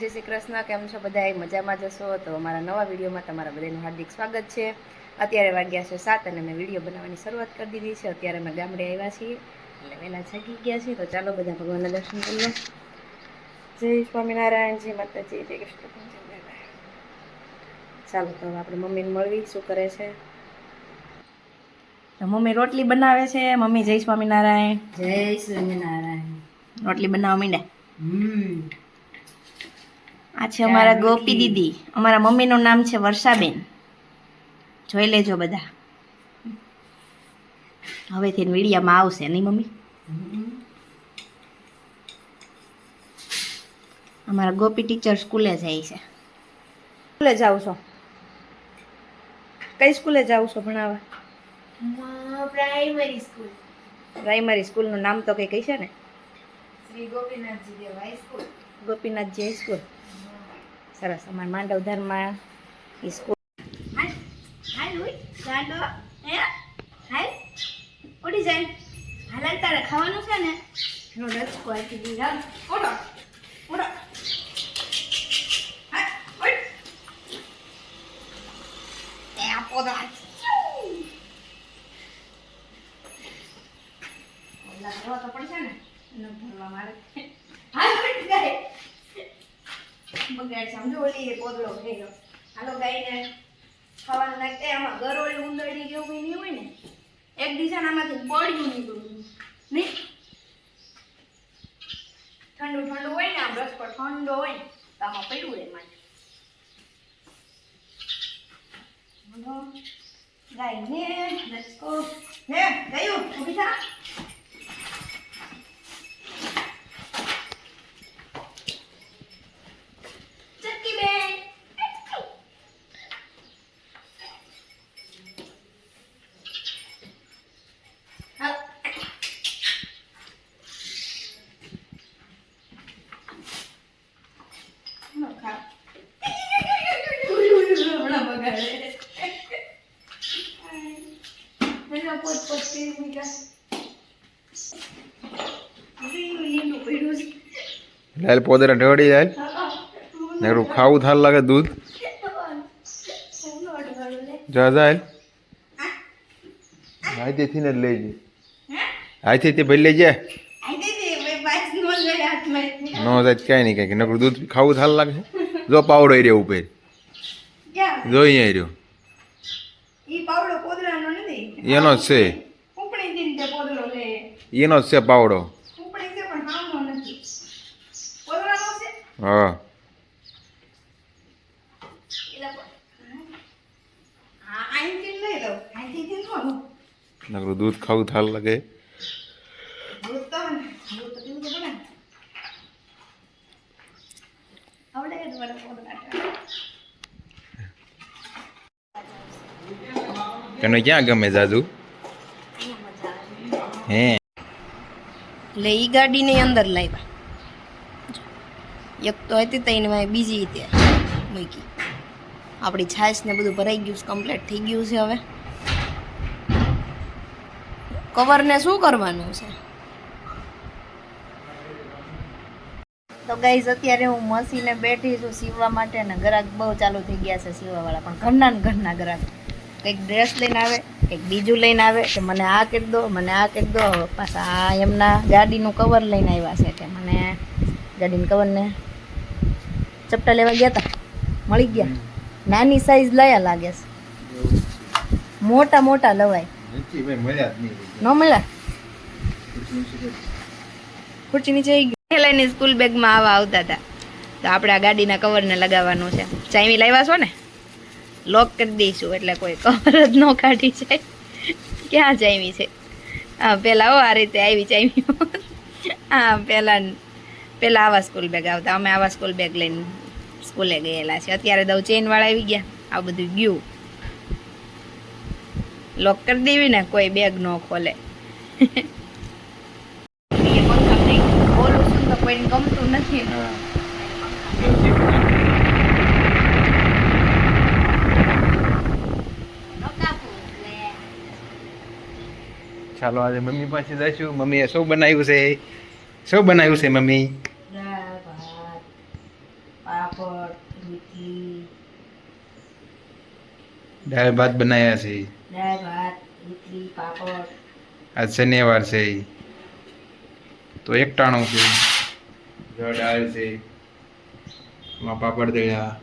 જય શ્રી કૃષ્ણ. કેમ છો બધા? મજામાં જશો તો અમારા નવા વિડીયોમાં તમારા બધાનું હાર્દિક સ્વાગત છે. અત્યારે વાગ્યા છે સાત અને મેં વીડિયો બનાવવાની શરૂઆત કરી દીધી છે. અત્યારે અમે ગામડે આવ્યા છીએ. એટલે વહેલા જાગી ગયા છીએ. તો ચાલો બધા ભગવાનના દર્શન કરીએ જય સ્વામિનારાયણ. જય માતાજી. જય કૃષ્ણ. ચાલો તો આપણે મમ્મીને મળવી. શું કરે છે? મમ્મી રોટલી બનાવે છે. મમ્મી જય સ્વામિનારાયણ. જય સ્વામિનારાયણ. રોટલી બનાવવા માંડ્યા? હમ. આ છે અમારા ગોપી દીદી અમારા મમ્મીનું નામ છે વર્ષાબેન. જોઈ લેજો બધા. હવેથી મીડિયામાં આવશે નહીં મમ્મી? અમારા ગોપી ટીચર સ્કૂલે જાય છે. સ્કૂલે જાવ છો? કઈ સ્કૂલે જાવ છો ભણાવવા? Primary school. પ્રાઇમરી સ્કૂલનું નામ તો કંઈ કહી છે ને? Shri Gopinathji Dev high school Gopinathji high school સરસ. અમાર માંડવ ધર્મમાં સ્કૂલ હે? ઉડી જાય. તારે ખાવાનું છે ને? એનો રચકો આપી દીધો હાલ. ઓલા ભરવા મારે. ગાય બગાડ સમજો ઓલી એ પોદળો થઈ હાલો ગાયને ખાવાનું નાખતે આમાં ગરોળી ઉંદરડી જેવું કંઈ નહીં હોય ને, એક દિશા આમાંથી પડ્યું નીકળ્યું. નહીં? ઠંડુ ઠંડુ હોય ને, આમ બ્રશ પર ઠંડો હોય તો આમાં પડ્યું રહે માટે ગાયને લેટ્સ ગો ને, ગયું? ઊભી થા ચક્કી બેન હાલ. ન ખા. હમણાં બગાડે. એના પોત પોત કરી મૂક્યા. લીલું લીલું પડ્યું છે. લાલ પોદરા ઢળી જાય. નેરું ખાવું થાલ લાગે દૂધ. જા જાય હાથેથી ને જ લઈ જાય હાથેથી ભરી લઈ જાય. ન જાય કાંઈ નહીં કાંઈ. નકરું દૂધ ખાવું થાલ લાગે જો પાવડો એ રહ્યો ઉપર. જો અહીંયા રહ્યો. એનો જ છે. એનો જ છે પાવડો. હા. નકરું દૂધ ખાવું થાલ લાગે. તને ક્યાં ગમે જાદુ? હે એટલે ઈ ગાડીની અંદર લાવ્યા. એક તો હતી તો મેં બીજી રીતે મૂકી. આપણી છાશ ને બધું ભરાઈ ગયું છે કમ્પ્લીટ થઈ ગયું છે હવે. કવરને શું કરવાનું છે? તો ગાઈઝ અત્યારે હું મસીને બેઠી છું સીવવા માટે ને ગ્રાહક બહુ ચાલુ થઈ ગયા છે સીવવાવાળા, પણ ઘરના ને ઘરના ગ્રાહક કંઈક ડ્રેસ લઈને આવે, કંઈક બીજું લઈને આવે કે મને આ કરી દો, મને આ કરી દો. પાછા આ એમના ગાડીનું કવર લઈને આવ્યા છે કે મને ગાડીનું કવરને ચપટા લેવા ગયા હતા મળી ગયા. નાની સાઈઝ લયા લાગે છે. મોટા મોટા લવાય. ન મળ્યા? ખુરચી નીચે લઈને સ્કૂલ બેગમાં આવા આવતા હતા. તો આપણે આ ગાડીના કવરને લગાવવાનું છે. ચાઇમી લાવ્યા છો ને? લોક કરી દઈશું એટલે કોઈ કવર જ ન કાઢી જાય. ક્યાં ચાઈવી છે? હા પહેલાં હો આ રીતે આવી ચાઈમી હા પહેલાં પહેલાં આવા સ્કૂલ બેગ આવતા. અમે આવા સ્કૂલ બેગ લઈને સ્કૂલે ગયેલા છે. અત્યારે દઉં ચેનવાળા આવી ગયા. આ બધું ગયું. લોક કરી દેવી ને કોઈ બેગ ન ખોલે. ચાલો, આજે મમ્મી પાસે જઈશું. મમ્મીએ શું બનાવ્યું છે? શું બનાવ્યું છે, મમ્મી પાપડ રોટલી દાળ ભાત બનાવ્યા છે. દાળ ભાત રોટલી પાપડ. આજ શનિવાર છે. તો એકટાણું છે. જો દાળ છે. એમાં પાપડ દળ્યા.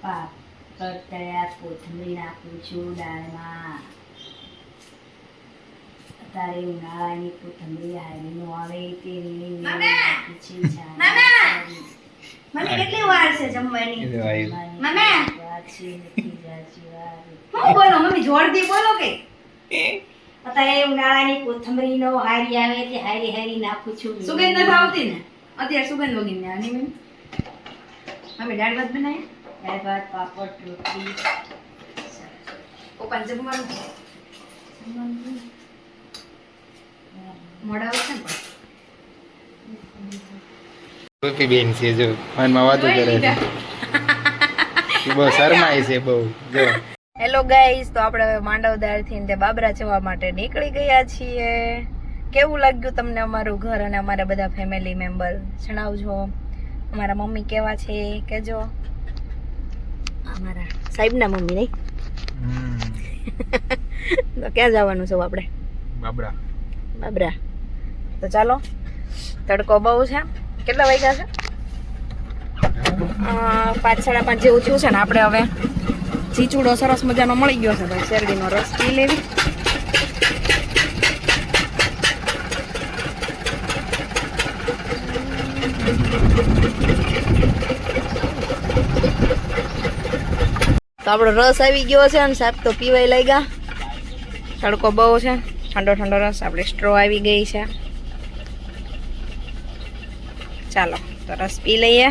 પાપડ તળ્યા કોથમીર નાખું છું દાળમાં. અત્યારે ઉનાળાની કોથમીર હારીનો આવે તે નાખી છે. મને કેટલી વાર છે જમવાની? કેટલી વાર? જમવાની વાર છે, નથી જાજી હું બોલો મમ્મી જોરથી બોલો કે. અત્યારે ઉનાળાની કોથમરીનો હારી આવે તે હારી હારી નાખું છું સુગંધ નથી આવતી ને? અત્યારે સુગંધ વગી આની મેં અમે દાળ ભાત બનાવ્યા દાળ ભાત પાપડ રોટલી. પપ્પાને જમવાનું છે. મોડા આવશે ને પણ. બેન છે જો. ફોનમાં વાતો કરે છે. બહુ શરમાય છે બહુ. જો. હેલો ગાઈસ તો આપણે હવે માંડવદારથી તે બાબરા જવા માટે નીકળી ગયા છીએ. કેવું લાગ્યું તમને અમારું ઘર અને અમારા બધા ફેમિલી મેમ્બર જણાવજો. અમારા મમ્મી કેવા છે? એ કહેજો. અમારા સાહેબના મમ્મી નહીં? તો ક્યાં જવાનું છે આપણે? બાબરા. બાબરા. તો ચાલો. તડકો બહુ છે. કેટલા વાગ્યા છે? પાંચ સાડા પાંચ જેવું થયું છે ને, આપણે હવે ચીચુડો સરસ મજાનો મળી ગયો છે ભાઈ, શેરડીનો રસ પી લેવી. તો આપણો રસ આવી ગયો છે અને સાહેબ તો પીવાય લાગ્યા. તડકો બહુ છે, ઠંડો ઠંડો રસ, આપણે સ્ટ્રો આવી ગઈ છે. ચાલો, તો રસ પી લઈએ.